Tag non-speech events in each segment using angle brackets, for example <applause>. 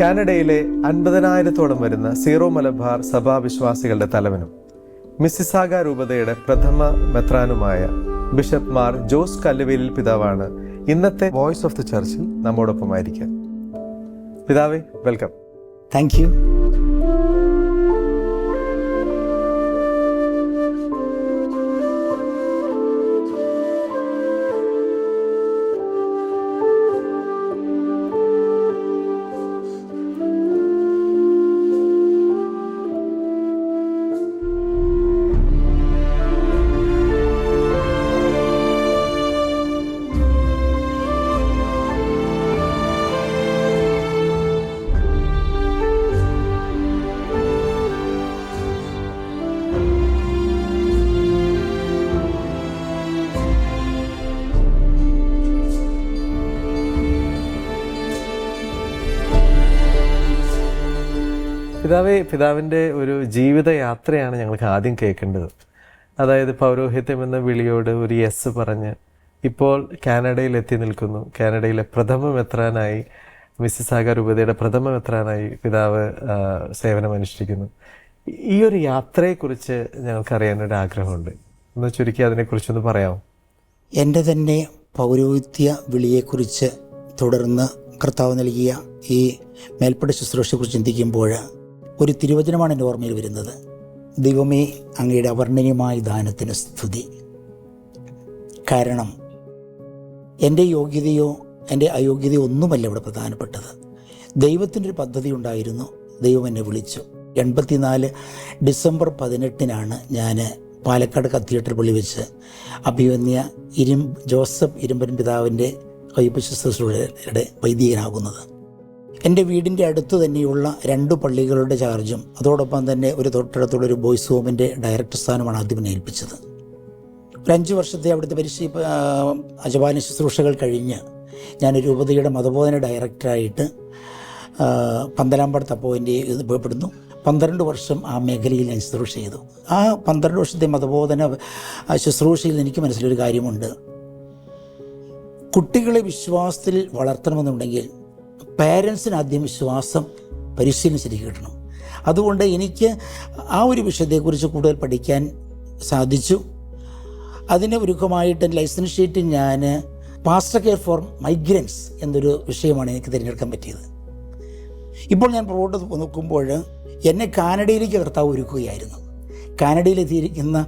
കാനഡയിലെ അൻപതിനായിരത്തോളം വരുന്ന സീറോ മലബാർ സഭാ വിശ്വാസികളുടെ തലവനും മിസ്സിസാഗ രൂപതയുടെ പ്രഥമ മെത്രാനുമായ ബിഷപ്പ് മാർ ജോസ് കല്ലുവേലിൽ പിതാവാണ് ഇന്നത്തെ വോയിസ് ഓഫ് ദി ചർച്ചിൽ നമ്മോടൊപ്പമായിരിക്കുക. പിതാവേ വെൽക്കം. Thank you. പിതാവേ പിതാവിന്റെ ഒരു ജീവിതയാത്രയാണ് ഞങ്ങൾക്ക് ആദ്യം കേൾക്കേണ്ടത്. അതായത് പൗരോഹിത്യം എന്ന വിളിയോട് ഒരു യെസ് പറഞ്ഞ് ഇപ്പോൾ കാനഡയിൽ എത്തി നിൽക്കുന്നു. കാനഡയിലെ പ്രഥമ മെത്രാനായി മിസ്സിസാഗ രൂപതയുടെ പ്രഥമ മെത്രാനായി പിതാവ് സേവനം സേവനമനുഷ്ഠിക്കുന്നു ഈ ഒരു യാത്രയെക്കുറിച്ച് ഞങ്ങൾക്കറിയാനൊരു ആഗ്രഹമുണ്ട്. ഒന്ന് ചുരുക്കി അതിനെക്കുറിച്ചൊന്ന് പറയാമോ? എന്റെ തന്നെ പൗരോഹിത്യ വിളിയെക്കുറിച്ച് തുടർന്ന് കർത്താവ് നൽകിയ ഈ മേൽപ്പെട്ട ശുശ്രൂഷയെക്കുറിച്ച് ചിന്തിക്കുമ്പോൾ ഒരു തിരുവചനമാണ് എന്റെ ഓർമ്മയിൽ വരുന്നത്. ദൈവമേ അങ്ങയുടെ അവർണനീയമായ ദാനത്തിന് സ്തുതി. കാരണം എന്റെ യോഗ്യതയോ എന്റെ അയോഗ്യതയോ ഒന്നുമല്ല ഇവിടെ പ്രധാനപ്പെട്ടത്. ദൈവത്തിന്റെ ഒരു പദ്ധതി ഉണ്ടായിരുന്നു. ദൈവം എന്നെ വിളിച്ചു. എൺപത്തിനാല് ഡിസംബർ പതിനെട്ടിനാണ് ഞാൻ പാലക്കാട് കത്തീഡ്രൽ പള്ളി വെച്ച് അഭിവന്യ ഇരും ജോസഫ് ഇരുമ്പൻ പിതാവിന്റെ കൈപ്പ് ശുശ്രൂഷയുടെ വൈദികനാകുന്നത്. എന്റെ വീടിന്റെ അടുത്ത് തന്നെയുള്ള രണ്ട് പള്ളികളുടെ ചാർജും അതോടൊപ്പം തന്നെ ഒരു തൊട്ടടുത്തുള്ള ഒരു ബോയ്സ് ഹോമിന്റെ ഡയറക്ടർ സ്ഥാനമാണ് ആദ്യം ഏൽപ്പിച്ചത്. ഒരു അഞ്ച് വർഷത്തെ അവിടുത്തെ പരിശീ അജപാന ശുശ്രൂഷകൾ കഴിഞ്ഞ് ഞാൻ രൂപതയുടെ മതബോധന ഡയറക്ടറായിട്ട് പന്തലാമ്പടത്ത് അപ്പോയിന്റ് ചെയ്യപ്പെടുന്നു പന്ത്രണ്ട് വർഷം ആ മേഖലയിൽ ഞാൻ ശുശ്രൂഷ ചെയ്തു. ആ പന്ത്രണ്ട് വർഷത്തെ മതബോധന ശുശ്രൂഷയിൽ എനിക്ക് മനസ്സിലൊരു കാര്യമുണ്ട്. കുട്ടികളെ വിശ്വാസത്തിൽ വളർത്തണമെന്നുണ്ടെങ്കിൽ പാരൻസിന് ആദ്യം വിശ്വാസം പരിശീലനം ശരിക്കും കിട്ടണം അതുകൊണ്ട് എനിക്ക് ആ ഒരു വിഷയത്തെക്കുറിച്ച് കൂടുതൽ പഠിക്കാൻ സാധിച്ചു. അതിന് ഒരുക്കമായിട്ട് ലൈസൻസ് ഷീറ്റ് ഞാൻ പാസ്റ്റർ കെയർ ഫോർ മൈഗ്രൻസ് എന്നൊരു വിഷയമാണ് എനിക്ക് തിരഞ്ഞെടുക്കാൻ പറ്റിയത്. ഇപ്പോൾ ഞാൻ പുറകോട്ട് നോക്കുമ്പോൾ എന്നെ കാനഡയിലേക്ക് കർത്താവ് ഒരുക്കുകയായിരുന്നു. കാനഡയിലെത്തിയിരിക്കുന്ന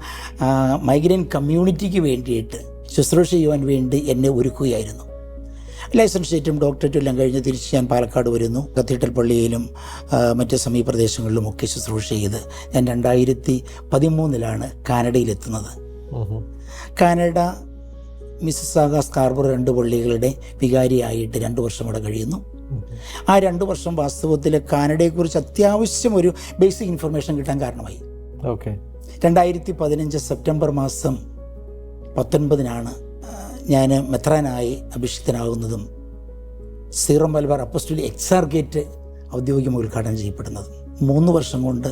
മൈഗ്രൻ കമ്മ്യൂണിറ്റിക്ക് വേണ്ടിയിട്ട് ശുശ്രൂഷ ചെയ്യുവാൻ വേണ്ടി എന്നെ ഒരുക്കുകയായിരുന്നു. ലൈസൻസ് ഷീറ്റും ഡോക്ടറേറ്റും എല്ലാം കഴിഞ്ഞ് തിരിച്ച് ഞാൻ പാലക്കാട് വരുന്നു. കത്തീഡ്രൽ പള്ളിയിലും മറ്റ് സമീപ പ്രദേശങ്ങളിലും ഒക്കെ ശുശ്രൂഷ ചെയ്ത് ഞാൻ രണ്ടായിരത്തി പതിമൂന്നിലാണ് കാനഡയിലെത്തുന്നത്. കാനഡ മിസ്സിസാഗ സ്കാർബർ രണ്ട് പള്ളികളുടെ വികാരിയായിട്ട് രണ്ട് വർഷം അവിടെ കഴിയുന്നു. ആ രണ്ട് വർഷം വാസ്തവത്തിൽ കാനഡയെക്കുറിച്ച് അത്യാവശ്യം ഒരു ബേസിക് ഇൻഫർമേഷൻ കിട്ടാൻ കാരണമായി. ഓക്കെ. രണ്ടായിരത്തി പതിനഞ്ച് സെപ്റ്റംബർ മാസം പത്തൊൻപതിനാണ് ഞാൻ മെത്രാനായി അഭിഷിക്തനാകുന്നതും Syro Malabar apostolic exarchate ഔദ്യോഗികമായി ഉദ്ഘാടനം ചെയ്യപ്പെടുന്നതും മൂന്ന് വർഷം കൊണ്ട്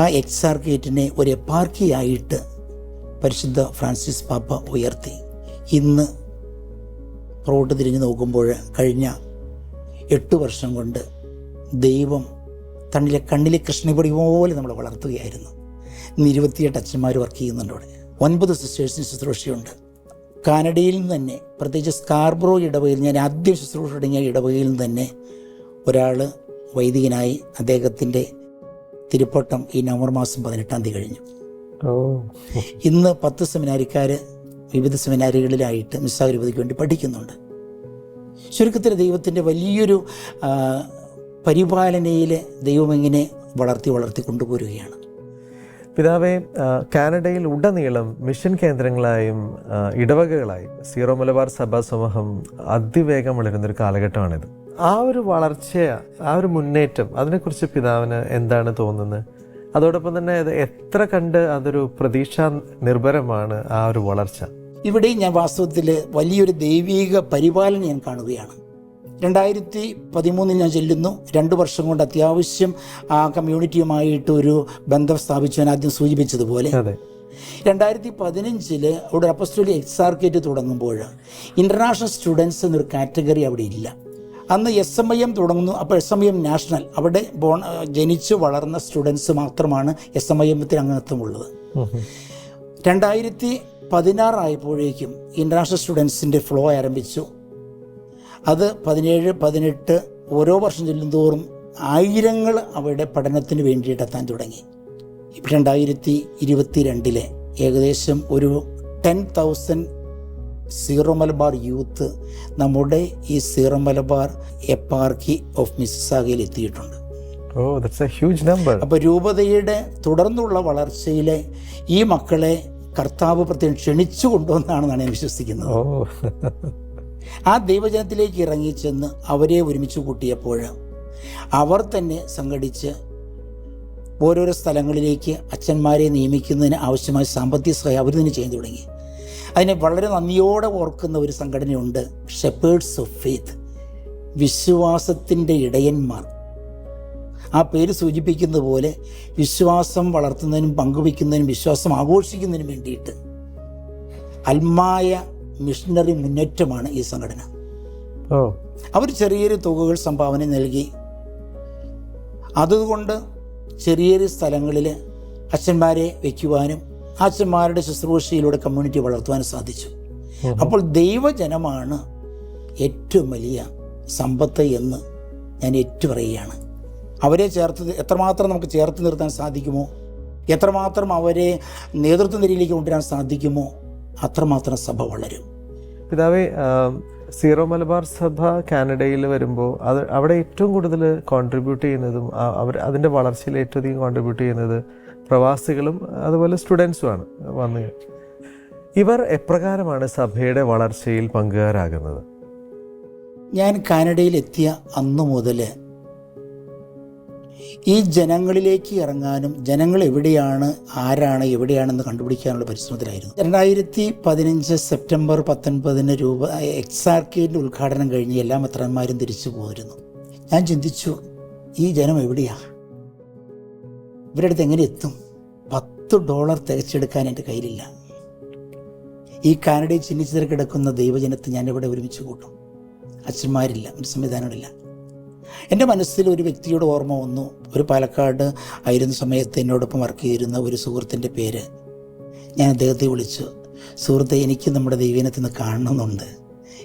ആ എക്സാർ ഗേറ്റിനെ ഒരു എപ്പാർക്കിയായിട്ട് പരിശുദ്ധ ഫ്രാൻസിസ് പാപ്പ ഉയർത്തി. ഇന്ന് പുറകോട്ട് തിരിഞ്ഞു നോക്കുമ്പോൾ കഴിഞ്ഞ എട്ട് വർഷം കൊണ്ട് ദൈവം തണ്ണിലെ കണ്ണിലെ കൃഷ്ണപൊടി പോലെ നമ്മളെ വളർത്തുകയായിരുന്നു. ഇന്ന് ഇരുപത്തിയെട്ട് അച്ഛന്മാർ വർക്ക് ചെയ്യുന്നുണ്ട് അവിടെ. ഒൻപത് സിസ്റ്റേഴ്സിന് ശുശ്രൂഷയുണ്ട്. കാനഡയിൽ നിന്ന് തന്നെ പ്രത്യേകിച്ച് സ്കാർബ്രോ ഇടവകയിൽ ഞാൻ ആദ്യ ശുശ്രൂഷ തുടങ്ങിയ ഇടവകയിൽ നിന്ന് തന്നെ ഒരാൾ വൈദികനായി അദ്ദേഹത്തിന്റെ തിരുപ്പട്ടം ഈ നവംബർ മാസം പതിനെട്ടാം തീയതി കഴിഞ്ഞു. ഇന്ന് പത്ത് സെമിനാരിക്കാർ വിവിധ സെമിനാരികളിലായിട്ട് നിസ്സാഗരൂപതയ്ക്ക് വേണ്ടി പഠിക്കുന്നുണ്ട്. ചുരുക്കത്തിൽ ദൈവത്തിന്റെ വലിയൊരു പരിപാലനയിൽ ദൈവം എങ്ങനെ വളർത്തി വളർത്തി കൊണ്ടുപോരുകയാണ്. പിതാവെ കാനഡയിൽ ഉടനീളം മിഷൻ കേന്ദ്രങ്ങളായും ഇടവകകളായും സീറോ മലബാർ സഭാ സമൂഹം അതിവേഗം വളരുന്ന ഒരു കാലഘട്ടമാണിത്. ആ ഒരു വളർച്ച ആ ഒരു മുന്നേറ്റം അതിനെക്കുറിച്ച് പിതാവിന് എന്താണ് തോന്നുന്നത്? അതോടൊപ്പം തന്നെ അത് എത്ര കണ്ട് അതൊരു പ്രതീക്ഷ നിർഭരമാണ് ആ ഒരു വളർച്ച. ഇവിടെയും ഞാൻ വാസ്തവത്തിൽ വലിയൊരു ദൈവീക പരിപാലനം ഞാൻ കാണുകയാണ്. രണ്ടായിരത്തി പതിമൂന്നിൽ ഞാൻ ചെല്ലുന്നു. രണ്ട് വർഷം കൊണ്ട് അത്യാവശ്യം ആ കമ്മ്യൂണിറ്റിയുമായിട്ട് ഒരു ബന്ധം സ്ഥാപിച്ചു ഞാൻ ആദ്യം സൂചിപ്പിച്ചതുപോലെ. രണ്ടായിരത്തി പതിനഞ്ചിൽ അവിടെ അപ്പസ്റ്റോലി എക്സാർക്കേറ്റ് തുടങ്ങുമ്പോൾ ഇന്റർനാഷണൽ സ്റ്റുഡൻസ് എന്നൊരു കാറ്റഗറി അവിടെ ഇല്ല. അന്ന് എസ് എം ഐ എം തുടങ്ങുന്നു. അപ്പോൾ S M I M national അവിടെ ബോൺ ജനിച്ചു വളർന്ന സ്റ്റുഡൻസ് മാത്രമാണ് എസ് എം ഐ എമ്മത്തിൽ അംഗത്വമുള്ളത്. രണ്ടായിരത്തി പതിനാറായപ്പോഴേക്കും ഇന്റർനാഷണൽ സ്റ്റുഡൻസിന്റെ ഫ്ലോ ആരംഭിച്ചു. അത് പതിനേഴ് പതിനെട്ട് ഓരോ വർഷം ചെല്ലുന്തോറും ആയിരങ്ങൾ അവരുടെ പഠനത്തിന് വേണ്ടിയിട്ട് എത്താൻ തുടങ്ങി. ഇപ്പം രണ്ടായിരത്തി ഇരുപത്തി രണ്ടിലെ ഏകദേശം ഒരു ten thousand Syro Malabar youth നമ്മുടെ ഈ സീറോ മലബാർ എപ്പാർക്കി ഓഫ് മിസ്സാഗയിൽ എത്തിയിട്ടുണ്ട്. ഹ്യൂജ് നമ്പർ അപ്പോൾ രൂപതയുടെ തുടർന്നുള്ള വളർച്ചയിലെ ഈ മക്കളെ കർത്താവ് പ്രത്യേകം ക്ഷണിച്ചു കൊണ്ടുവന്നാണെന്നാണ് ഞാൻ വിശ്വസിക്കുന്നത്. ഓ. <laughs> ആ ദൈവജനത്തിലേക്ക് ഇറങ്ങിച്ചെന്ന് അവരെ ഒരുമിച്ച് കൂട്ടിയപ്പോൾ അവർ തന്നെ സംഘടിച്ച് ഓരോരോ സ്ഥലങ്ങളിലേക്ക് അച്ഛന്മാരെ നിയമിക്കുന്നതിന് ആവശ്യമായ സാമ്പത്തിക സഹായം അവർ തന്നെ ചെയ്തു തുടങ്ങി. അതിനെ വളരെ നന്ദിയോടെ ഓർക്കുന്ന ഒരു സംഘടനയുണ്ട് ഷെപ്പേഴ്സ് ഓഫ് ഫെയ്ത്ത് വിശ്വാസത്തിന്റെ ഇടയന്മാർ. ആ പേര് സൂചിപ്പിക്കുന്നത് പോലെ വിശ്വാസം വളർത്തുന്നതിനും പങ്കുവയ്ക്കുന്നതിനും വിശ്വാസം ആഘോഷിക്കുന്നതിനും വേണ്ടിയിട്ട് അൽമായ മിഷണറി മുന്നേറ്റമാണ് ഈ സംഘടന. അവർ ചെറിയൊരു തുകകൾ സംഭാവന നൽകി. അതുകൊണ്ട് ചെറിയൊരു ചെറിയ സ്ഥലങ്ങളിൽ അച്ഛന്മാരെ വയ്ക്കുവാനും അച്ഛന്മാരുടെ ശുശ്രൂഷയിലൂടെ കമ്മ്യൂണിറ്റി വളർത്തുവാനും സാധിച്ചു. അപ്പോൾ ദൈവജനമാണ് ഏറ്റവും വലിയ സമ്പത്ത് എന്ന് ഞാൻ ഏറ്റു പറയുകയാണ് അവരെ ചേർത്ത് എത്രമാത്രം നമുക്ക് ചേർത്ത് നിർത്താൻ സാധിക്കുമോ? എത്രമാത്രം അവരെ നേതൃത്വ നിരയിലേക്ക് കൊണ്ടുവരാൻ സാധിക്കുമോ? അത്രമാത്രം സഭ വളരും. പിതാവേ സീറോ മലബാർ സഭ കാനഡയിൽ വരുമ്പോൾ അത് അവിടെ ഏറ്റവും കൂടുതൽ കോൺട്രിബ്യൂട്ട് ചെയ്യുന്നതും അവർ അതിന്റെ വളർച്ചയിൽ ഏറ്റവും അധികം കോൺട്രിബ്യൂട്ട് ചെയ്യുന്നത് പ്രവാസികളും അതുപോലെ സ്റ്റുഡൻസുമാണ് വന്ന്. ഇവർ എപ്രകാരമാണ് സഭയുടെ വളർച്ചയിൽ പങ്കുകാരാകുന്നത്? ഞാൻ കാനഡയിൽ എത്തിയ അന്നു മുതൽ ഈ ജനങ്ങളിലേക്ക് ഇറങ്ങാനും ജനങ്ങൾ എവിടെയാണ് ആരാണ് എവിടെയാണെന്ന് കണ്ടുപിടിക്കാനുള്ള പരിശ്രമത്തിലായിരുന്നു. രണ്ടായിരത്തി പതിനഞ്ച് സെപ്റ്റംബർ പത്തൊൻപതിന് രൂപ എക്സാർക്കേന്റെ ഉദ്ഘാടനം കഴിഞ്ഞ് എല്ലാ മെത്രന്മാരും തിരിച്ചു പോയിരുന്നു ഞാൻ ചിന്തിച്ചു ഈ ജനം എവിടെയാ? ഇവരുടെ അടുത്ത് എങ്ങനെ എത്തും? പത്ത് ഡോളർ തികച്ചെടുക്കാൻ എന്റെ കയ്യിലില്ല. ഈ കാനഡയിൽ ചിഹ്നിച്ചിതറി കിടക്കുന്ന ദൈവജനത്തെ ഞാൻ ഇവിടെ ഒരുമിച്ച് കൂട്ടും. അച്ഛന്മാരില്ല ഒരു സംവിധാനങ്ങളില്ല എന്റെ മനസ്സിൽ ഒരു വ്യക്തിയുടെ ഓർമ്മ വന്നു. ഒരു പാലക്കാട് ആയിരുന്ന സമയത്ത് എന്നോടൊപ്പം വർക്ക് ചെയ്തിരുന്ന ഒരു സുഹൃത്തിന്റെ പേര്. ഞാൻ അദ്ദേഹത്തെ വിളിച്ചു. സുഹൃത്തെ എനിക്ക് നമ്മുടെ ദൈവീനത്തിൽ നിന്ന് കാണണമെന്നുണ്ട്.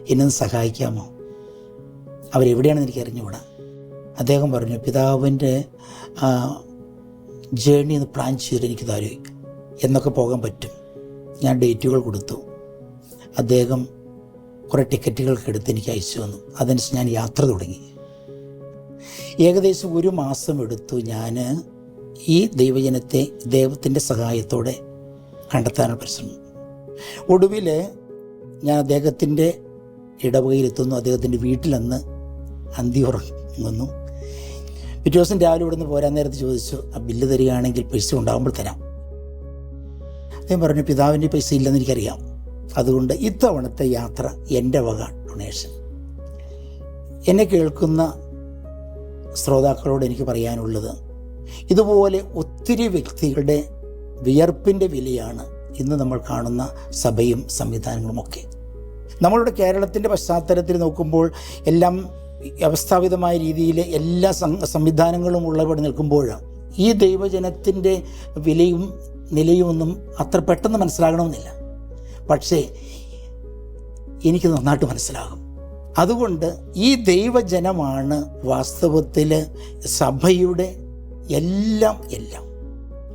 എന്നെ സഹായിക്കാമോ? അവരെവിടെയാണെന്ന് എനിക്ക് അറിഞ്ഞുകൂടാ. അദ്ദേഹം പറഞ്ഞു പിതാവിന്റെ ജേണി ഒന്ന് പ്ലാൻ ചെയ്തിട്ട് എനിക്ക് തരും എന്നൊക്കെ പോകാൻ പറ്റും. ഞാൻ ഡേറ്റുകൾ കൊടുത്തു. അദ്ദേഹം കുറേ ടിക്കറ്റുകളൊക്കെ എടുത്ത് എനിക്ക് അയച്ചു വന്നു അതനുസരിച്ച് ഞാൻ യാത്ര തുടങ്ങി. ഏകദേശം ഒരു മാസം എടുത്തു ഞാൻ ഈ ദൈവജനത്തെ ദൈവത്തിന്റെ സഹായത്തോടെ കണ്ടെത്താനുള്ള പരിശ്രമം. ഒടുവിൽ ഞാൻ അദ്ദേഹത്തിന്റെ ഇടവകയിലെത്തുന്നു. അദ്ദേഹത്തിന്റെ വീട്ടിലന്ന് അന്തി ഉറങ്ങുന്നു പിറ്റേ ദിവസം രാവിലെ ഇവിടുന്ന് പോരാൻ നേരത്ത് ചോദിച്ചു ആ ബില്ല് തരികയാണെങ്കിൽ പൈസ ഉണ്ടാകുമ്പോൾ തരാം. അദ്ദേഹം പറഞ്ഞു പിതാവിന്റെ പൈസ ഇല്ലെന്ന് എനിക്കറിയാം. അതുകൊണ്ട് ഇത്തവണത്തെ യാത്ര എന്റെ വക ഡൊണേഷൻ എന്നെ കേൾക്കുന്ന ശ്രോതാക്കളോട് എനിക്ക് പറയാനുള്ളത് ഇതുപോലെ ഒത്തിരി വ്യക്തികളുടെ വിയർപ്പിന്റെ വിലയാണ് ഇന്ന് നമ്മൾ കാണുന്ന സഭയും സംവിധാനങ്ങളുമൊക്കെ. നമ്മളുടെ കേരളത്തിന്റെ പശ്ചാത്തലത്തിൽ നോക്കുമ്പോൾ എല്ലാം വ്യവസ്ഥാപിതമായ രീതിയിൽ എല്ലാ സംവിധാനങ്ങളും ഉള്ളവിടെ നിൽക്കുമ്പോൾ ഈ ദൈവജനത്തിന്റെ വിലയും നിലയുമൊന്നും അത്ര പെട്ടെന്ന് മനസ്സിലാകണമെന്നില്ല. പക്ഷേ എനിക്ക് നന്നായിട്ട് മനസ്സിലാകും. അതുകൊണ്ട് ഈ ദൈവജനമാണ് വാസ്തവത്തിൽ സഭയുടെ എല്ലാം എല്ലാം.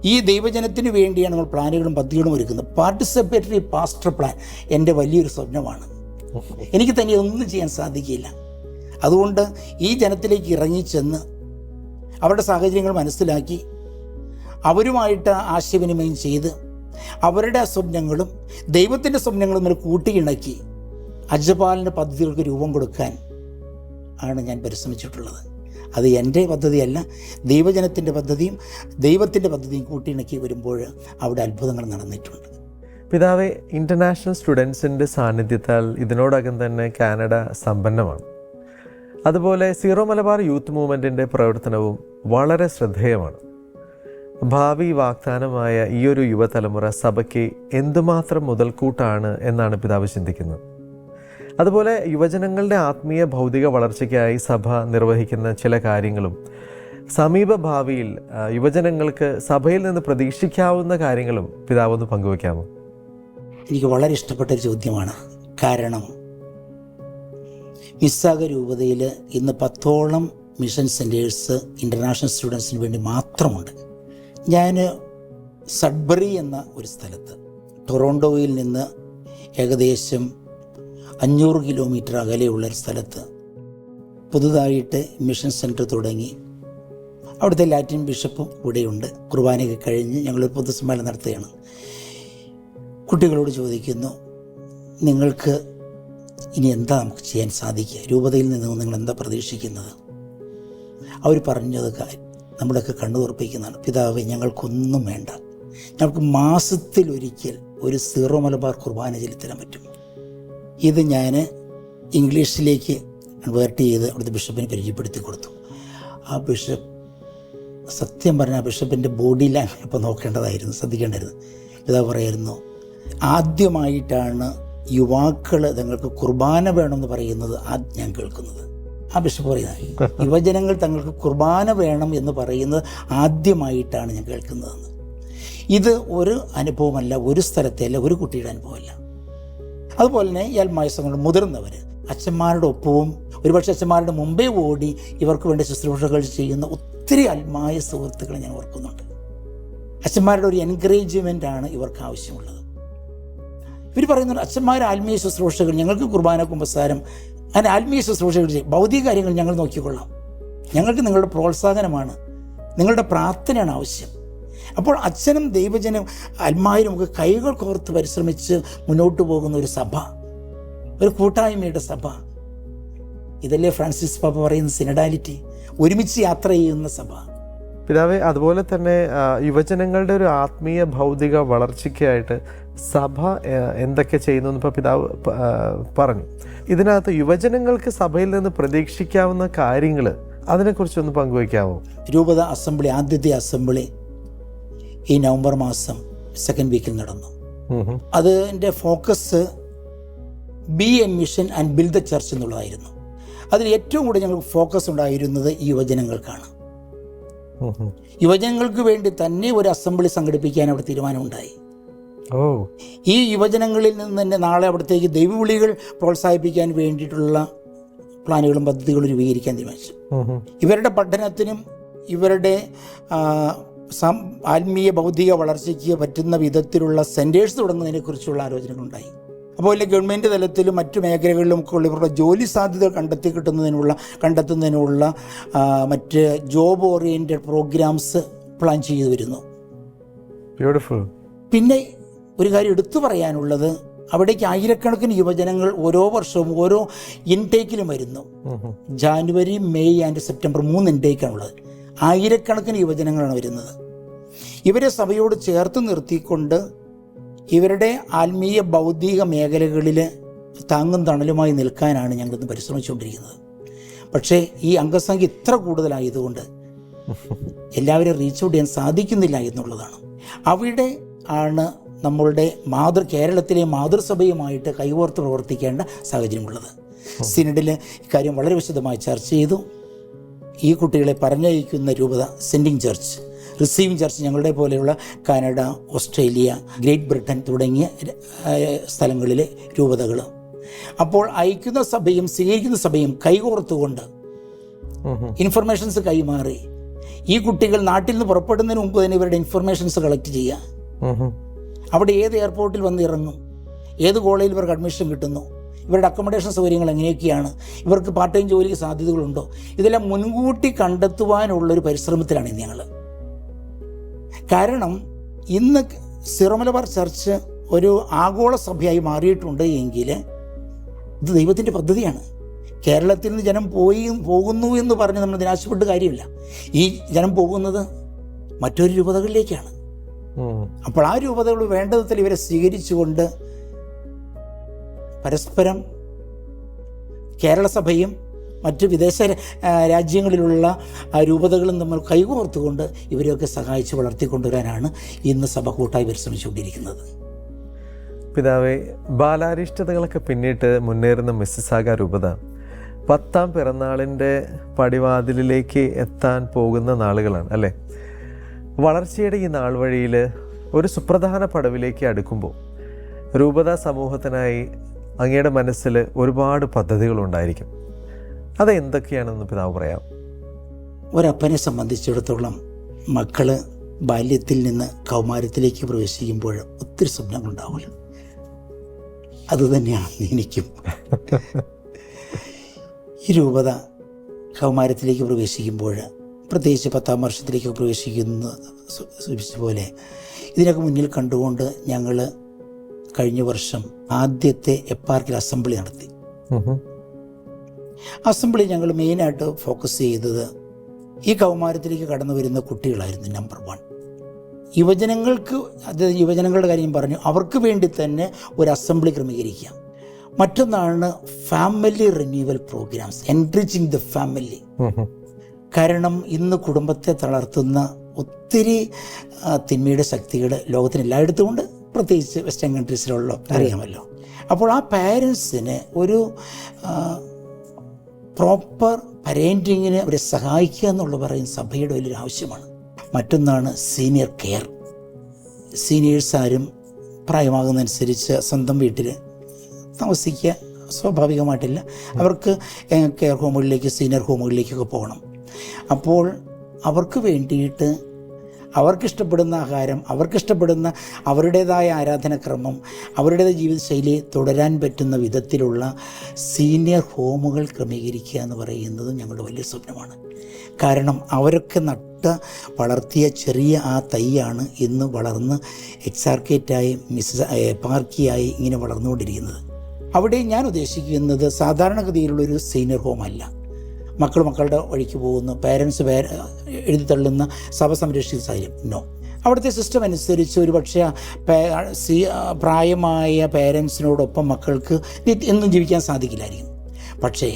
ഈ ദൈവജനത്തിന് വേണ്ടിയാണ് നമ്മൾ പ്ലാനുകളും പദ്ധതികളും ഒരുക്കുന്നത്. പാർട്ടിസിപ്പേറ്ററി പാസ്റ്റർ പ്ലാൻ എന്റെ വലിയൊരു സ്വപ്നമാണ്. എനിക്ക് തന്നെ ഒന്നും ചെയ്യാൻ സാധിക്കില്ല. അതുകൊണ്ട് ഈ ജനത്തിലേക്ക് ഇറങ്ങിച്ചെന്ന് അവരുടെ സാഹചര്യങ്ങൾ മനസ്സിലാക്കി അവരുമായിട്ട് ആശയവിനിമയം ചെയ്ത് അവരുടെ സ്വപ്നങ്ങളും ദൈവത്തിന്റെ സ്വപ്നങ്ങളും നമ്മൾ കൂട്ടിയിണക്കി അജപാലിന്റെ പദ്ധതികൾക്ക് രൂപം കൊടുക്കാൻ ആണ് ഞാൻ പരിശ്രമിച്ചിട്ടുള്ളത്. അത് എന്റെ പദ്ധതിയല്ല ദൈവജനത്തിന്റെ പദ്ധതിയും ദൈവത്തിന്റെ പദ്ധതിയും കൂട്ടിയിണക്കി വരുമ്പോൾ അവിടെ അത്ഭുതങ്ങൾ നടന്നിട്ടുണ്ട്. പിതാവെ ഇന്റർനാഷണൽ സ്റ്റുഡൻസിന്റെ സാന്നിധ്യത്താൽ ഇതിനോടകം തന്നെ കാനഡ സമ്പന്നമാണ്. അതുപോലെ സീറോ മലബാർ യൂത്ത് മൂവ്മെന്റിന്റെ പ്രവർത്തനവും വളരെ ശ്രദ്ധേയമാണ്. ഭാവി വാഗ്ദാനമായ ഈയൊരു യുവതലമുറ സഭയ്ക്ക് എന്തുമാത്രം മുതൽക്കൂട്ടാണ് എന്നാണ് പിതാവ് ചിന്തിക്കുന്നത്. അതുപോലെ യുവജനങ്ങളുടെ ആത്മീയ ഭൗതിക വളർച്ചയ്ക്കായി സഭ നിർവഹിക്കുന്ന ചില കാര്യങ്ങളും. സമീപ ഭാവിയിൽ യുവജനങ്ങൾക്ക് സഭയിൽ നിന്ന് പ്രതീക്ഷിക്കാവുന്ന കാര്യങ്ങളും പിതാവ് ഒന്ന് പങ്കുവയ്ക്കാമോ? എനിക്ക് വളരെ ഇഷ്ടപ്പെട്ട ഒരു ചോദ്യമാണ്. കാരണം മിസ്സാഗ രൂപതയിൽ ഇന്ന് പത്തോളം മിഷൻ സെന്റേഴ്സ് ഇന്റർനാഷണൽ സ്റ്റുഡൻസിന് വേണ്ടി മാത്രമുണ്ട്. ഞാൻ സഡ്ബറി എന്ന ഒരു സ്ഥലത്ത് ടൊറോണ്ടോയിൽ നിന്ന് ഏകദേശം അഞ്ഞൂറ് കിലോമീറ്റർ അകലെയുള്ള ഒരു സ്ഥലത്ത് പുതുതായിട്ട് മിഷൻ സെന്റർ തുടങ്ങി. അവിടുത്തെ ലാറ്റിൻ ബിഷപ്പും ഇവിടെയുണ്ട്. കുർബാനയൊക്കെ കഴിഞ്ഞ് ഞങ്ങളൊരു പൊതുസമ്മേളനം നടത്തുകയാണ്. കുട്ടികളോട് ചോദിക്കുന്നു നിങ്ങൾക്ക് ഇനി എന്താ നമുക്ക് ചെയ്യാൻ സാധിക്കുക? രൂപതയിൽ നിന്ന് നിങ്ങൾ എന്താ പ്രതീക്ഷിക്കുന്നത്? അവർ പറഞ്ഞതൊക്കെ നമ്മളൊക്കെ കണ്ണു തുറപ്പിക്കുന്നതാണ്. പിതാവ് ഞങ്ങൾക്കൊന്നും വേണ്ട. ഞങ്ങൾക്ക് മാസത്തിലൊരിക്കൽ ഒരു സീറോ മലബാർ കുർബാന ചെലുത്തരാൻ പറ്റും. ഇത് ഞാൻ ഇംഗ്ലീഷിലേക്ക് കൺവേർട്ട് ചെയ്ത് അവിടുത്തെ ബിഷപ്പിന് പരിചയപ്പെടുത്തി കൊടുത്തു. ആ ബിഷപ്പ് സത്യം പറഞ്ഞാൽ ബിഷപ്പിന്റെ ബോഡി ലാംഗ്വേജ് ഇപ്പോൾ നോക്കേണ്ടതായിരുന്നു ശ്രദ്ധിക്കേണ്ടായിരുന്നു ഇതാ പറയായിരുന്നു ആദ്യമായിട്ടാണ് യുവാക്കൾ തങ്ങൾക്ക് കുർബാന വേണമെന്ന് പറയുന്നത് ഞാൻ കേൾക്കുന്നത്. ആ ബിഷപ്പ് പറയുന്നത് യുവജനങ്ങൾ തങ്ങൾക്ക് കുർബാന വേണം എന്ന് പറയുന്നത് ആദ്യമായിട്ടാണ് ഞാൻ കേൾക്കുന്നതെന്ന്. ഇത് ഒരു അനുഭവമല്ല ഒരു സ്ഥലത്തെ അല്ല ഒരു കുട്ടിയുടെ അനുഭവമല്ല. അതുപോലെ തന്നെ ഈ അൽമായസങ്ങളുടെ മുതിർന്നവർ അച്ഛന്മാരുടെ ഒപ്പവും ഒരുപക്ഷെ അച്ഛന്മാരുടെ മുമ്പേ ഓടി ഇവർക്ക് വേണ്ടി ശുശ്രൂഷകൾ ചെയ്യുന്ന ഒത്തിരി ആത്മായ സുഹൃത്തുക്കളെ ഞാൻ ഓർക്കുന്നുണ്ട്. അച്ഛന്മാരുടെ ഒരു എൻകറേജ്മെന്റ് ആണ് ഇവർക്ക് ആവശ്യമുള്ളത്. ഇവർ പറയുന്നുണ്ട് അച്ഛന്മാർ ആത്മീയ ശുശ്രൂഷകൾ ഞങ്ങൾക്ക് കുർബാന കുമ്പസാരം അങ്ങനെ ആത്മീയ ശുശ്രൂഷകൾ ചെയ്യും. ഭൗതിക കാര്യങ്ങൾ ഞങ്ങൾ നോക്കിക്കൊള്ളാം. ഞങ്ങൾക്ക് നിങ്ങളുടെ പ്രോത്സാഹനമാണ് നിങ്ങളുടെ പ്രാർത്ഥനയാണ് ആവശ്യം. അപ്പോൾ അച്ഛനും ദൈവജനം അൽമാരും ഒക്കെ കൈകൾ കോർത്ത് പരിശ്രമിച്ച് മുന്നോട്ട് പോകുന്ന ഒരു സഭ ഒരു കൂട്ടായ്മയുടെ സഭ. ഇതല്ലേ ഫ്രാൻസിസ് പാപ്പ പറയുന്ന സിനഡാലിറ്റി ഒരുമിച്ച് യാത്ര ചെയ്യുന്ന സഭ. പിതാവെ അതുപോലെ തന്നെ യുവജനങ്ങളുടെ ഒരു ആത്മീയ ഭൗതിക വളർച്ചയ്ക്കായിട്ട് സഭ എന്തൊക്കെ ചെയ്യുന്നു ഇപ്പോൾ പിതാവ് പറഞ്ഞു. ഇതിനകത്ത് യുവജനങ്ങൾക്ക് സഭയിൽ നിന്ന് പ്രതീക്ഷിക്കാവുന്ന കാര്യങ്ങൾ അതിനെക്കുറിച്ചൊന്ന് പങ്കുവയ്ക്കാമോ രൂപത അസംബ്ലി ആദ്യത്തെ അസംബ്ലി ഈ നവംബർ മാസം സെക്കൻഡ് വീക്കിൽ നടന്നു. അതിന്റെ focus be a mission and build the church എന്നുള്ളതായിരുന്നു അതിൽ ഏറ്റവും കൂടുതൽ ഞങ്ങൾക്ക് ഫോക്കസ് ഉണ്ടായിരുന്നത് യുവജനങ്ങൾക്കാണ്. യുവജനങ്ങൾക്ക് വേണ്ടി തന്നെ ഒരു അസംബ്ലി സംഘടിപ്പിക്കാൻ അവിടെ തീരുമാനമുണ്ടായി ഈ യുവജനങ്ങളിൽ നിന്ന് തന്നെ നാളെ അവിടത്തേക്ക് ദൈവവിളികൾ പ്രോത്സാഹിപ്പിക്കാൻ വേണ്ടിയിട്ടുള്ള പ്ലാനുകളും പദ്ധതികളും രൂപീകരിക്കാൻ തീരുമാനിച്ചു. ഇവരുടെ പഠനത്തിനും ഇവരുടെ ആത്മീയ ഭൗതിക വളർച്ചയ്ക്ക് പറ്റുന്ന വിധത്തിലുള്ള സെന്റേഴ്സ് തുടങ്ങുന്നതിനെക്കുറിച്ചുള്ള ആലോചനകളുണ്ടായി. അപ്പോൾ ഇല്ല ഗവൺമെന്റ് തലത്തിലും മറ്റു മേഖലകളിലും ഒക്കെ ഉള്ള ഇവരുടെ ജോലി സാധ്യത കണ്ടെത്തി കിട്ടുന്നതിനുള്ള കണ്ടെത്തുന്നതിനുള്ള മറ്റ് ജോബ് ഓറിയന്റഡ് പ്രോഗ്രാംസ് പ്ലാൻ ചെയ്തു വരുന്നു. ബ്യൂട്ടിഫുൾ പിന്നെ ഒരു കാര്യം എടുത്തു പറയാനുള്ളത് അവിടേക്ക് ആയിരക്കണക്കിന് യുവജനങ്ങൾ ഓരോ വർഷവും ഓരോ ഇൻടേക്കിലും വരുന്നു. ജാനുവരി മെയ് ആൻഡ് സെപ്റ്റംബർ മൂന്ന് ഇൻടേക്കാണുള്ളത് ആയിരക്കണക്കിന് യുവജനങ്ങളാണ് വരുന്നത്. ഇവരെ സഭയോട് ചേർത്ത് നിർത്തിക്കൊണ്ട് ഇവരുടെ ആത്മീയ ഭൗതിക മേഖലകളിൽ താങ്ങും തണലുമായി നിൽക്കാനാണ് ഞങ്ങളിന്ന് പരിശ്രമിച്ചുകൊണ്ടിരിക്കുന്നത്. പക്ഷേ ഈ അംഗസംഖ്യ ഇത്ര കൂടുതലായതുകൊണ്ട് എല്ലാവരും റീച്ച് ഔട്ട് ചെയ്യാൻ സാധിക്കുന്നില്ല എന്നുള്ളതാണ്. അവിടെ ആണ് നമ്മളുടെ മാതൃ കേരളത്തിലെ മാതൃസഭയുമായിട്ട് കൈകോർത്ത് പ്രവർത്തിക്കേണ്ട സാഹചര്യമുള്ളത്. സിനഡിൽ ഇക്കാര്യം വളരെ വിശദമായി ചർച്ച ചെയ്തു. ഈ കുട്ടികളെ പറഞ്ഞയക്കുന്ന രൂപത സെൻഡിങ് ചർച്ച് റിസീവിങ് ചർച്ച് ഞങ്ങളുടെ പോലെയുള്ള കാനഡ ഓസ്ട്രേലിയ ഗ്രേറ്റ് ബ്രിട്ടൻ തുടങ്ങിയ സ്ഥലങ്ങളിലെ രൂപതകൾ അപ്പോൾ അയക്കുന്ന സഭയും സ്വീകരിക്കുന്ന സഭയും കൈകോർത്തുകൊണ്ട്. ഇൻഫർമേഷൻസ് കൈമാറി ഈ കുട്ടികൾ നാട്ടിൽ നിന്ന് പുറപ്പെടുന്നതിന് മുമ്പ് തന്നെ ഇവരുടെ ഇൻഫർമേഷൻസ് കളക്ട് ചെയ്യുക. അവിടെ ഏത് എയർപോർട്ടിൽ വന്ന് ഇറങ്ങും ഏത് കോളേജിൽ ഇവർക്ക് അഡ്മിഷൻ കിട്ടുന്നു ഇവരുടെ അക്കോമഡേഷൻ സൗകര്യങ്ങൾ എങ്ങനെയൊക്കെയാണ്? ഇവർക്ക് പാർട്ട് ടൈം ജോലിക്ക് സാധ്യതകളുണ്ടോ? ഇതെല്ലാം മുൻകൂട്ടി കണ്ടെത്തുവാനുള്ളൊരു പരിശ്രമത്തിലാണ് ഇന്ന് ഞങ്ങൾ കാരണം ഇന്ന് സിറോമലബാർ ചർച്ച് ഒരു ആഗോള സഭയായി മാറിയിട്ടുണ്ട് എങ്കിൽ ഇത് ദൈവത്തിന്റെ പദ്ധതിയാണ്. കേരളത്തിൽ നിന്ന് ജനം പോയി പോകുന്നു എന്ന് പറഞ്ഞ് നമ്മൾ നിരാശപ്പെട്ട് കാര്യമില്ല. ഈ ജനം പോകുന്നത് മറ്റൊരു രൂപതകളിലേക്കാണ്. അപ്പോൾ ആ രൂപതകൾ വേണ്ട വിധത്തിൽ ഇവരെ സ്വീകരിച്ചുകൊണ്ട് പരസ്പരം കേരള സഭയും മറ്റ് വിദേശ രാജ്യങ്ങളിലുള്ള രൂപതകളും തമ്മിൽ കൈകോർത്തുകൊണ്ട് ഇവരെയൊക്കെ സഹായിച്ച് വളർത്തിക്കൊണ്ടുവരാനാണ് ഇന്ന് സഭ കൂട്ടായി പരിശ്രമിച്ചുകൊണ്ടിരിക്കുന്നത്. പിതാവെ ബാലാരിഷ്ടതകളൊക്കെ പിന്നിട്ട് മുന്നേറുന്ന മിസ്സിസാഗ രൂപത. പത്താം പിറന്നാളിന്റെ പടിവാതിലിലേക്ക് എത്താൻ പോകുന്ന നാളുകളാണ് അല്ലേ? വളർച്ചയുടെ ഈ നാൾ വഴിയിൽ ഒരു സുപ്രധാന പടവിലേക്ക് അടുക്കുമ്പോൾ രൂപത സമൂഹത്തിനായി അങ്ങയുടെ മനസ്സിൽ ഒരുപാട് പദ്ധതികളുണ്ടായിരിക്കും. അത് എന്തൊക്കെയാണെന്ന് പിതാവ് പറയാം? ഒരപ്പനെ സംബന്ധിച്ചിടത്തോളം മക്കൾ ബാല്യത്തിൽ നിന്ന് കൗമാരത്തിലേക്ക് പ്രവേശിക്കുമ്പോൾ ഒത്തിരി സ്വപ്നങ്ങളുണ്ടാവുമല്ലോ അതുതന്നെയാണ് എനിക്കും. ഈ രൂപത കൗമാരത്തിലേക്ക് പ്രവേശിക്കുമ്പോൾ പ്രത്യേകിച്ച് പത്താം വർഷത്തിലേക്ക് പ്രവേശിക്കുന്ന സൂചിപ്പിച്ച പോലെ ഇതിനൊക്കെ മുന്നിൽ കണ്ടുകൊണ്ട് ഞങ്ങൾ കഴിഞ്ഞ വർഷം ആദ്യത്തെ എപ്പാർക്കിൽ അസംബ്ലി നടത്തി. അസംബ്ലി ഞങ്ങൾ മെയിനായിട്ട് ഫോക്കസ് ചെയ്തത് ഈ കൗമാരത്തിലേക്ക് കടന്നു വരുന്ന കുട്ടികളായിരുന്നു നമ്പർ വൺ. യുവജനങ്ങൾക്ക് അത് യുവജനങ്ങളുടെ കാര്യം പറഞ്ഞു അവർക്ക് വേണ്ടി തന്നെ ഒരു അസംബ്ലി ക്രമീകരിക്കാം. മറ്റൊന്നാണ് family renewal programs enriching the family. കാരണം ഇന്ന് കുടുംബത്തെ തളർത്തുന്ന ഒത്തിരി തിന്മയുടെ ശക്തികൾ ലോകത്തിന് എല്ലായിടത്തും ഉണ്ട്. പ്രത്യേകിച്ച് വെസ്റ്റേൺ കൺട്രീസിലുള്ള അറിയാമല്ലോ. അപ്പോൾ ആ പാരൻസിന് ഒരു പ്രോപ്പർ പരേന്റിങ്ങിന് അവരെ സഹായിക്കുക എന്നുള്ള പറയുന്ന സഭയുടെ വലിയൊരു ആവശ്യമാണ്. മറ്റൊന്നാണ് സീനിയർ കെയർ സീനിയേഴ്സ് ആരും പ്രായമാകുന്നതനുസരിച്ച് സ്വന്തം വീട്ടിൽ താമസിക്കുക സ്വാഭാവികമായിട്ടില്ല. അവർക്ക് കെയർ ഹോമുകളിലേക്ക് സീനിയർ ഹോമുകളിലേക്കൊക്കെ പോകണം. അപ്പോൾ അവർക്ക് വേണ്ടിയിട്ട് അവർക്കിഷ്ടപ്പെടുന്ന ആഹാരം അവർക്കിഷ്ടപ്പെടുന്ന അവരുടേതായ ആരാധനക്രമം അവരുടേതായ ജീവിതശൈലി തുടരാൻ പറ്റുന്ന വിധത്തിലുള്ള സീനിയർ ഹോമുകൾ ക്രമീകരിക്കുക എന്ന് പറയുന്നത് ഞങ്ങളുടെ വലിയ സ്വപ്നമാണ്. കാരണം അവരൊക്കെ നട്ട് വളർത്തിയ ചെറിയ ആ തൈയാണ് ഇന്ന് വളർന്ന് എക്സാർക്കേറ്റായി മിസ് പാർക്കിയായി ഇങ്ങനെ വളർന്നുകൊണ്ടിരിക്കുന്നത്. അവിടെ ഞാൻ ഉദ്ദേശിക്കുന്നത് സാധാരണഗതിയിലുള്ളൊരു സീനിയർ ഹോം അല്ല മക്കൾ മക്കളുടെ വഴിക്ക് പോകുന്നു. പേരൻസ് പേര എഴുതി തള്ളുന്ന സഭ സംരക്ഷിത സാഹചര്യം നോ അവിടുത്തെ സിസ്റ്റം അനുസരിച്ച് ഒരു പക്ഷേ പ്രായമായ പേരൻസിനോടൊപ്പം മക്കൾക്ക് എന്നും ജീവിക്കാൻ സാധിക്കില്ലായിരിക്കും. പക്ഷേ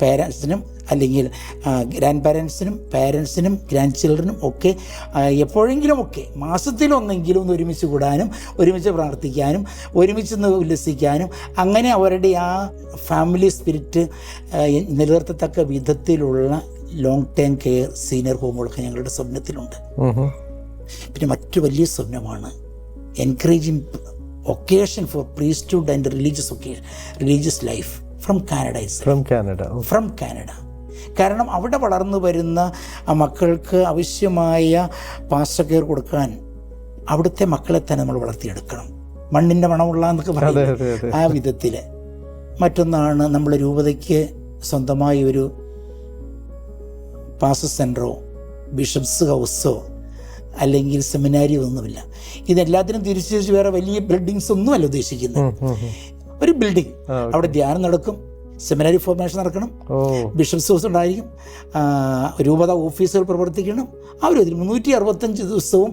പേരൻസിനും അല്ലെങ്കിൽ ഗ്രാൻഡ് പാരൻസിനും പാരൻസിനും ഗ്രാൻഡ് ചിൽഡ്രനും ഒക്കെ എപ്പോഴെങ്കിലുമൊക്കെ എപ്പോഴെങ്കിലും ഒക്കെ മാസത്തിലൊന്നെങ്കിലും ഒന്ന് ഒരുമിച്ച് കൂടാനും ഒരുമിച്ച് പ്രാർത്ഥിക്കാനും ഒരുമിച്ച് ഒന്ന് ഉല്ലസിക്കാനും അങ്ങനെ അവരുടെ ആ ഫാമിലി സ്പിരിറ്റ് നിലനിർത്തത്തക്ക വിധത്തിലുള്ള ലോങ് ടേം കെയർ സീനിയർ ഹോമുകളൊക്കെ ഞങ്ങളുടെ സ്വപ്നത്തിലുണ്ട്. പിന്നെ മറ്റു വലിയ സ്വപ്നമാണ് encouraging vocation for priesthood and religious vocation religious life from Canada from Canada from Canada കാരണം അവിടെ വളർന്നു വരുന്ന ആ മക്കൾക്ക് ആവശ്യമായ പാസ്റ്റർ കെയർ കൊടുക്കാൻ അവിടുത്തെ മക്കളെ തന്നെ നമ്മൾ വളർത്തിയെടുക്കണം. മണ്ണിന്റെ മണമുള്ള എന്നൊക്കെ പറയുന്നത് ആ വിധത്തിൽ മറ്റൊന്നാണ് നമ്മൾ രൂപതയ്ക്ക് സ്വന്തമായി ഒരു പാസ് സെന്ററോ ബിഷപ്സ് ഹൗസോ അല്ലെങ്കിൽ സെമിനാരിയോ ഒന്നുമില്ല. ഇതെല്ലാത്തിനും തിരിച്ചു തിരിച്ച് വേറെ വലിയ ബിൽഡിങ്സ് ഒന്നുമല്ല ഉദ്ദേശിക്കുന്നത്. ഒരു ബിൽഡിംഗ് അവിടെ ധ്യാനം നടക്കും സെമിനാരി ഫോർമേഷൻ നടക്കണം ബിഷപ്സ് ഹൗസ് ഉണ്ടായിരിക്കും രൂപത ഓഫീസുകൾ പ്രവർത്തിക്കണം. ആ ഒരു ഇതിൽ മുന്നൂറ്റി അറുപത്തഞ്ച് ദിവസവും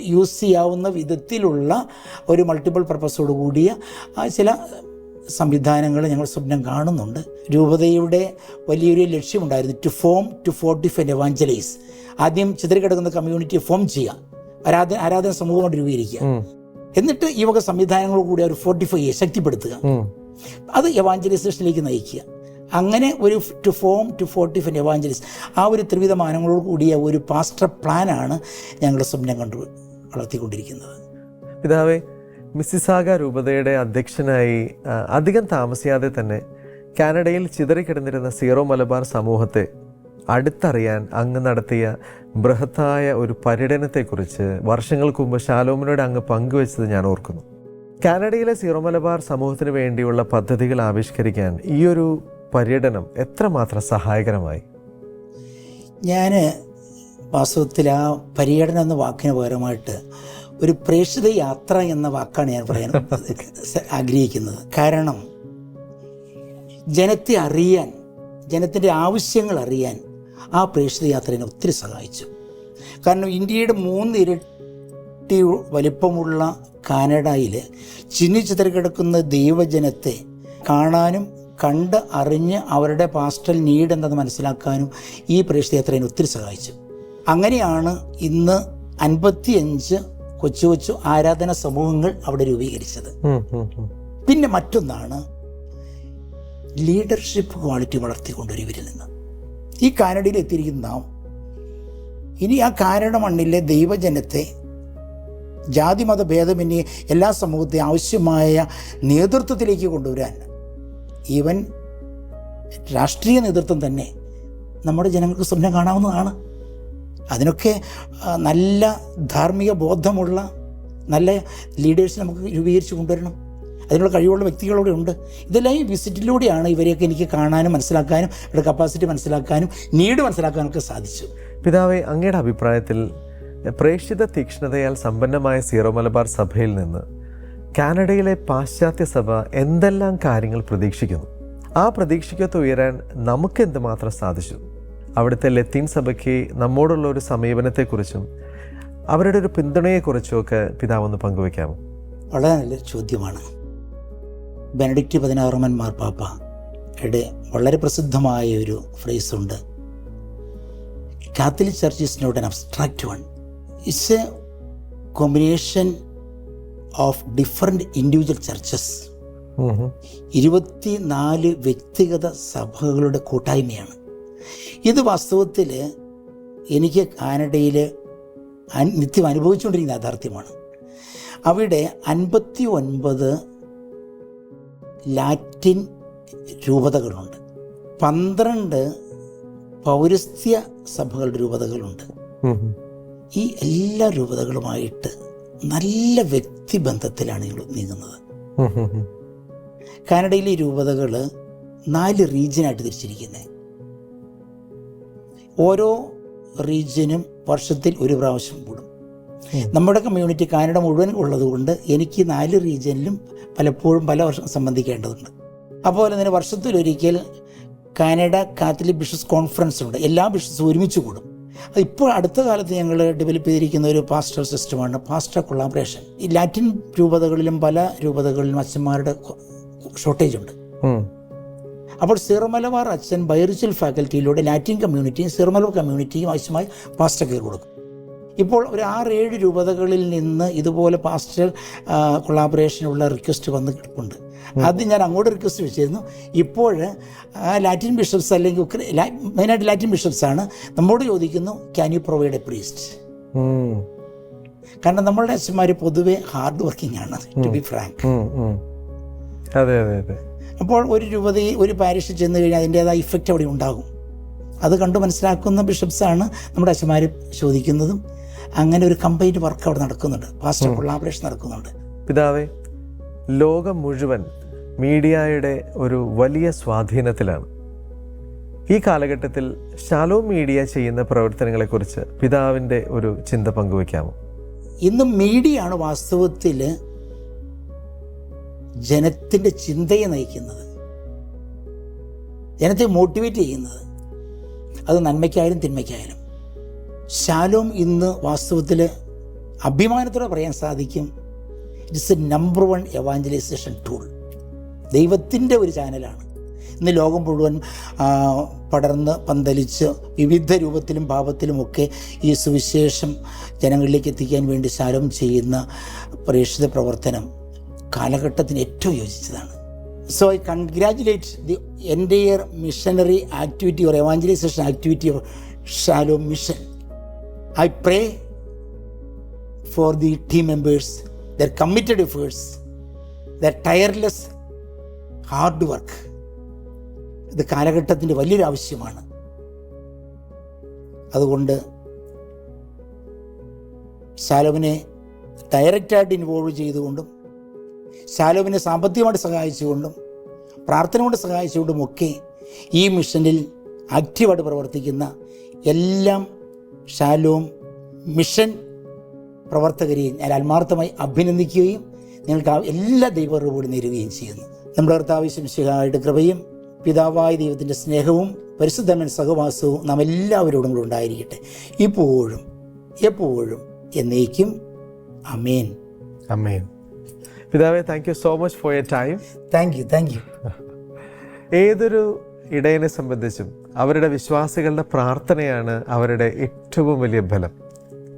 യൂസ് ചെയ്യാവുന്ന വിധത്തിലുള്ള ഒരു മൾട്ടിപ്പിൾ പർപ്പസോട് കൂടിയ ചില സംവിധാനങ്ങൾ ഞങ്ങൾ സ്വപ്നം കാണുന്നുണ്ട്. രൂപതയുടെ വലിയൊരു ലക്ഷ്യമുണ്ടായിരുന്നു to form to fortify evangelise ആദ്യം ചിതറിക്കിടക്കുന്ന കമ്മ്യൂണിറ്റിയെ ഫോം ചെയ്യുക. ആരാധന ആരാധന സമൂഹമായിട്ട് രൂപീകരിക്കുക. എന്നിട്ട് ഈ വക സംവിധാനങ്ങൾ കൂടി അവർ ഫോർട്ടിഫൈ ചെയ്യുക ശക്തിപ്പെടുത്തുക. അത് എവാഞ്ചലൈസേഷനിലേക്ക് നയിക്കുക. അങ്ങനെ ഒരു to form to fortify evangelist ആ ഒരു ത്രിവിധമാനങ്ങളോട് കൂടിയ ഒരു പാസ്റ്റർ പ്ലാനാണ് ഞങ്ങളുടെ സ്വപ്നം കണ്ടു വളർത്തിക്കൊണ്ടിരിക്കുന്നത്. പിതാവേ മിസ്സിസാഗ രൂപതയുടെ അധ്യക്ഷനായി അധികം താമസിയാതെ തന്നെ കാനഡയിൽ ചിതറിക്കിടന്നിരുന്ന സീറോ മലബാർ സമൂഹത്തെ അടുത്തറിയാൻ അങ്ങ് നടത്തിയ ബൃഹത്തായ ഒരു പര്യടനത്തെക്കുറിച്ച് വർഷങ്ങൾക്ക് മുമ്പ് ഷാലോമിനോട് അങ്ങ് പങ്കുവച്ചത് ഞാൻ ഓർക്കുന്നു. കാനഡയിലെ സീറോ മലബാർ സമൂഹത്തിന് വേണ്ടിയുള്ള പദ്ധതികൾ ആവിഷ്കരിക്കാൻ ഈ ഒരു പര്യടനം എത്രമാത്രം സഹായകരമായി? ഞാൻ വാസ്തവത്തിൽ ആ പര്യടനം എന്ന വാക്കിന് പകരമായിട്ട് ഒരു പ്രേക്ഷിത യാത്ര എന്ന വാക്കാണ് ഞാൻ പറയാൻ <laughs> ആഗ്രഹിക്കുന്നത്. കാരണം ജനത്തെ അറിയാൻ ജനത്തിന്റെ ആവശ്യങ്ങൾ അറിയാൻ ആ പ്രേക്ഷിത യാത്ര എന്നെ ഒത്തിരി സഹായിച്ചു. കാരണം ഇന്ത്യയുടെ മൂന്ന് ഇരട്ടി വലിപ്പമുള്ള കാനഡയിൽ ചിന്നി കിടക്കുന്ന ദൈവജനത്തെ കാണാനും കണ്ട് അറിഞ്ഞ് അവരുടെ പാസ്റ്റൽ നീഡ് എന്തെന്ന് മനസ്സിലാക്കാനും ഈ പ്രേക്ഷിത യാത്ര എന്നെ ഒത്തിരി സഹായിച്ചു. അങ്ങനെയാണ് ഇന്ന് അൻപത്തിയഞ്ച് കൊച്ചു കൊച്ചു ആരാധന സമൂഹങ്ങൾ അവിടെ രൂപീകരിച്ചത്. പിന്നെ മറ്റൊന്നാണ് ലീഡർഷിപ്പ് ക്വാളിറ്റി വളർത്തിക്കൊണ്ടൊരു ഇവരിൽ നിന്ന്. ഈ കാനഡയിൽ എത്തിയിരിക്കുന്ന നാം. ഇനി ആ കാനഡ മണ്ണിലെ ദൈവജനത്തെ ജാതി ജാതിമത ഭേദമന്യേ എല്ലാ സമൂഹത്തെ ആവശ്യമായ നേതൃത്വത്തിലേക്ക് കൊണ്ടുവരാൻ ഈവൻ രാഷ്ട്രീയ നേതൃത്വം തന്നെ നമ്മുടെ ജനങ്ങൾക്ക് സ്വപ്നം കാണാവുന്നതാണ്. അതിനൊക്കെ നല്ല ധാർമ്മിക ബോധമുള്ള നല്ല ലീഡേഴ്സ് നമുക്ക് രൂപീകരിച്ച് കൊണ്ടുവരണം. അതിനുള്ള കഴിവുള്ള വ്യക്തികളൂടെ ഉണ്ട്. ഇതെല്ലാം ഈ വിസിറ്റിലൂടെയാണ് ഇവരെയൊക്കെ എനിക്ക് കാണാനും മനസ്സിലാക്കാനും ഇവരുടെ കപ്പാസിറ്റി മനസ്സിലാക്കാനും നീഡ് മനസ്സിലാക്കാനും ഒക്കെ സാധിച്ചു പിതാവെ അങ്ങയുടെ അഭിപ്രായത്തിൽ പ്രേക്ഷിത തീക്ഷ്ണതയാൽ സമ്പന്നമായ സീറോ മലബാർ സഭയിൽ നിന്ന് കാനഡയിലെ പാശ്ചാത്യ സഭ എന്തെല്ലാം കാര്യങ്ങൾ പ്രതീക്ഷിക്കുന്നു? ആ പ്രതീക്ഷയ്ക്കൊത്ത് ഉയരാൻ നമുക്ക് എന്തുമാത്രം സാധിച്ചു? അവിടുത്തെ ലത്തീൻ സഭയ്ക്ക് നമ്മോടുള്ള ഒരു സമീപനത്തെക്കുറിച്ചും അവരുടെ ഒരു പിന്തുണയെക്കുറിച്ചും ഒക്കെ പിതാവ് ഒന്ന് പങ്കുവയ്ക്കാമോ? വളരെ നല്ലൊരു ചോദ്യമാണ്. ബെനഡിക്റ്റ് പതിനാറാമൻ മാർപ്പാപ്പയുടെ വളരെ പ്രസിദ്ധമായ ഒരു ഫ്രേസ് ഉണ്ട്. Catholic church is not an abstract one it's a combination of different individual churches. ഇരുപത്തിനാല് വ്യക്തിഗത സഭകളുടെ കൂട്ടായ്മയാണ്. ഇത് വാസ്തവത്തിൽ എനിക്ക് കാനഡയിൽ നിത്യം അനുഭവിച്ചുകൊണ്ടിരിക്കുന്ന യാഥാർത്ഥ്യമാണ്. അവിടെ അൻപത്തി ഒൻപത് ലാറ്റിൻ രൂപതകളുണ്ട്. പന്ത്രണ്ട് പൗരസ്ത്യ സഭകളുടെ രൂപതകളുണ്ട്. ഈ എല്ലാ രൂപതകളുമായിട്ട് നല്ല വ്യക്തിബന്ധത്തിലാണ് ഞങ്ങൾ നീങ്ങുന്നത്. കാനഡയിലെ രൂപതകൾ നാല് റീജിയനായിട്ട് തിരിച്ചിരിക്കുന്നത് ഓരോ റീജിയനും വർഷത്തിൽ ഒരു പ്രാവശ്യം കൂടും. നമ്മുടെ കമ്മ്യൂണിറ്റി കാനഡ മുഴുവൻ ഉള്ളതുകൊണ്ട് എനിക്ക് നാല് റീജിയനിലും പലപ്പോഴും പല വർഷം സംബന്ധിക്കേണ്ടതുണ്ട്. അതുപോലെ തന്നെ വർഷത്തിലൊരിക്കൽ കാനഡ കാത്തലിക് ബിഷസ് കോൺഫറൻസ് ഉണ്ട്. എല്ലാ ബിഷസും ഒരുമിച്ച് കൂടും. ഇപ്പോൾ അടുത്ത കാലത്ത് ഞങ്ങൾ ഡെവലപ്പ് ചെയ്തിരിക്കുന്ന ഒരു പാസ്റ്റർ സിസ്റ്റമാണ് പാസ്റ്റർ കൊളാബറേഷൻ ഈ ലാറ്റിൻ രൂപതകളിലും പല രൂപതകളിലും അച്ഛന്മാരുടെ ഷോർട്ടേജ് ഉണ്ട്. അപ്പോൾ സിറമലബാർ അച്ഛൻ ബൈറിച്ചൽ ഫാക്കൽറ്റിയിലൂടെ ലാറ്റിൻ കമ്മ്യൂണിറ്റിയും സിറമലബാർ കമ്മ്യൂണിറ്റിയും ആവശ്യമായി പാസ്റ്റർ കയറി കൊടുക്കും. ഇപ്പോൾ ഒരു ആറ് ഏഴ് രൂപതകളിൽ നിന്ന് ഇതുപോലെ പാസ്റ്റർ കൊളാബറേഷനുള്ള റിക്വസ്റ്റ് വന്ന് കിടപ്പുണ്ട്. അത് ഞാൻ അങ്ങോട്ട് റിക്വസ്റ്റ് വെച്ചിരുന്നു. ഇപ്പോൾ ലാറ്റിൻ ബിഷപ്സ് അല്ലെങ്കിൽ മെയിനായിട്ട് ലാറ്റിൻ ബിഷപ്സ് ആണ് നമ്മോട് ചോദിക്കുന്നു can you provide a priest കാരണം നമ്മളുടെ അച്ഛന്മാർ പൊതുവെ ഹാർഡ് വർക്കിംഗ് ആണ് ടു ബി ഫ്രാങ്ക്. അതെ അതെ അതെ. അപ്പോൾ ഒരു രൂപതയിൽ ഒരു പാരിഷിൽ ചെന്ന് കഴിഞ്ഞാൽ അതിന്റേതായ ഇഫക്റ്റ് അവിടെ ഉണ്ടാകും. അത് കണ്ടു മനസ്സിലാക്കുന്ന ബിഷപ്സാണ് നമ്മുടെ അച്ഛന്മാർ ചോദിക്കുന്നതും. അങ്ങനെ ഒരു കമ്പൈൻഡ് വർക്ക് അവിടെ നടക്കുന്നുണ്ട്. ഫാസ്റ്റ് കൊളാബറേഷൻ നടക്കുന്നുണ്ട്. പിതാവേ ലോകം മുഴുവൻ മീഡിയയുടെ ഒരു വലിയ സ്വാധീനത്തിലാണ്. ഈ കാലഘട്ടത്തിൽ ഷാലോ മീഡിയ ചെയ്യുന്ന പ്രവർത്തനങ്ങളെക്കുറിച്ച് പിതാവിന്റെ ഒരു ചിന്ത പങ്കുവയ്ക്കാമോ? ഇന്ന് മീഡിയയാണ് വാസ്തവത്തിൽ ജനത്തിന്റെ ചിന്തയെ നയിക്കുന്നത്. ജനത്തെ മോട്ടിവേറ്റ് ചെയ്യുന്നത്. അത് നന്മയ്ക്കായാലും തിന്മയ്ക്കായാലും. ശാലോം ഇന്ന് വാസ്തവത്തിൽ അഭിമാനത്തോടെ പറയാൻ സാധിക്കും. It's a number one evangelisation tool ദൈവത്തിന്റെ ഒരു ചാനലാണ്. ഇന്ന് ലോകം മുഴുവൻ പടർന്ന് പന്തലിച്ച് വിവിധ രൂപത്തിലും ഭാവത്തിലുമൊക്കെ ഈ സുവിശേഷം ജനങ്ങളിലേക്ക് എത്തിക്കാൻ വേണ്ടി ശാലോം ചെയ്യുന്ന പ്രേക്ഷിത പ്രവർത്തനം കാലഘട്ടത്തിന് ഏറ്റവും യോജിച്ചതാണ്. So I congratulate the entire missionary activity or evangelisation activity or Shalom mission I pray for the team members, their committed efforts, their tireless hard work ഇത് കാലഘട്ടത്തിന്റെ വലിയൊരു ആവശ്യമാണ്. അതുകൊണ്ട് ശാലോവിനെ ഡയറക്റ്റായിട്ട് ഇൻവോൾവ് ചെയ്തുകൊണ്ടും ശാലോവിനെ സാമ്പത്തികമായിട്ട് സഹായിച്ചുകൊണ്ടും പ്രാർത്ഥന കൊണ്ട് സഹായിച്ചുകൊണ്ടും ഒക്കെ ഈ മിഷനിൽ ആക്റ്റീവായിട്ട് പ്രവർത്തിക്കുന്ന എല്ലാം ഷാലോം മിഷൻ പ്രവർത്തകരെയും ഞാൻ ആത്മാർത്ഥമായി അഭിനന്ദിക്കുകയും നിങ്ങൾക്ക് എല്ലാ കൂടി നേരുകയും ചെയ്യുന്നു. നമ്മുടെ കർത്താവശ്യം ശിഹായുടെ കൃപയും പിതാവായ ദൈവത്തിന്റെ സ്നേഹവും പരിശുദ്ധമൻ സഹവാസവും നാം എല്ലാവരോടും കൂടെ ഉണ്ടായിരിക്കട്ടെ. ഇപ്പോഴും എപ്പോഴും എന്നേക്കും. അമേൻ അമേൻ പിതാവേ thank you so much for your time thank you thank you ഏതൊരു ഇടയനെ സംബന്ധിച്ചും അവരുടെ വിശ്വാസികളുടെ പ്രാർത്ഥനയാണ് അവരുടെ ഏറ്റവും വലിയ ബലം.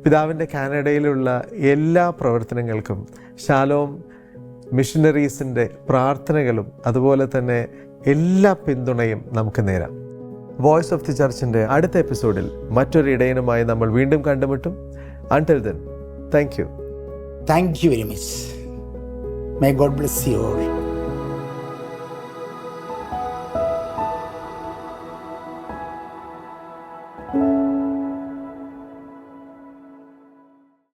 പിതാവിന്റെ കാനഡയിലുള്ള എല്ലാ പ്രവർത്തനങ്ങൾക്കും ശാലോം മിഷനറീസിന്റെ പ്രാർത്ഥനകളും അതുപോലെ തന്നെ എല്ലാ പിന്തുണയും നമുക്ക് നേരാം. വോയിസ് ഓഫ് ദി ചർച്ചിന്റെ അടുത്ത എപ്പിസോഡിൽ മറ്റൊരു ഇടയനുമായി നമ്മൾ വീണ്ടും കണ്ടുമുട്ടും. Until then thank you thank you very much my God bless you all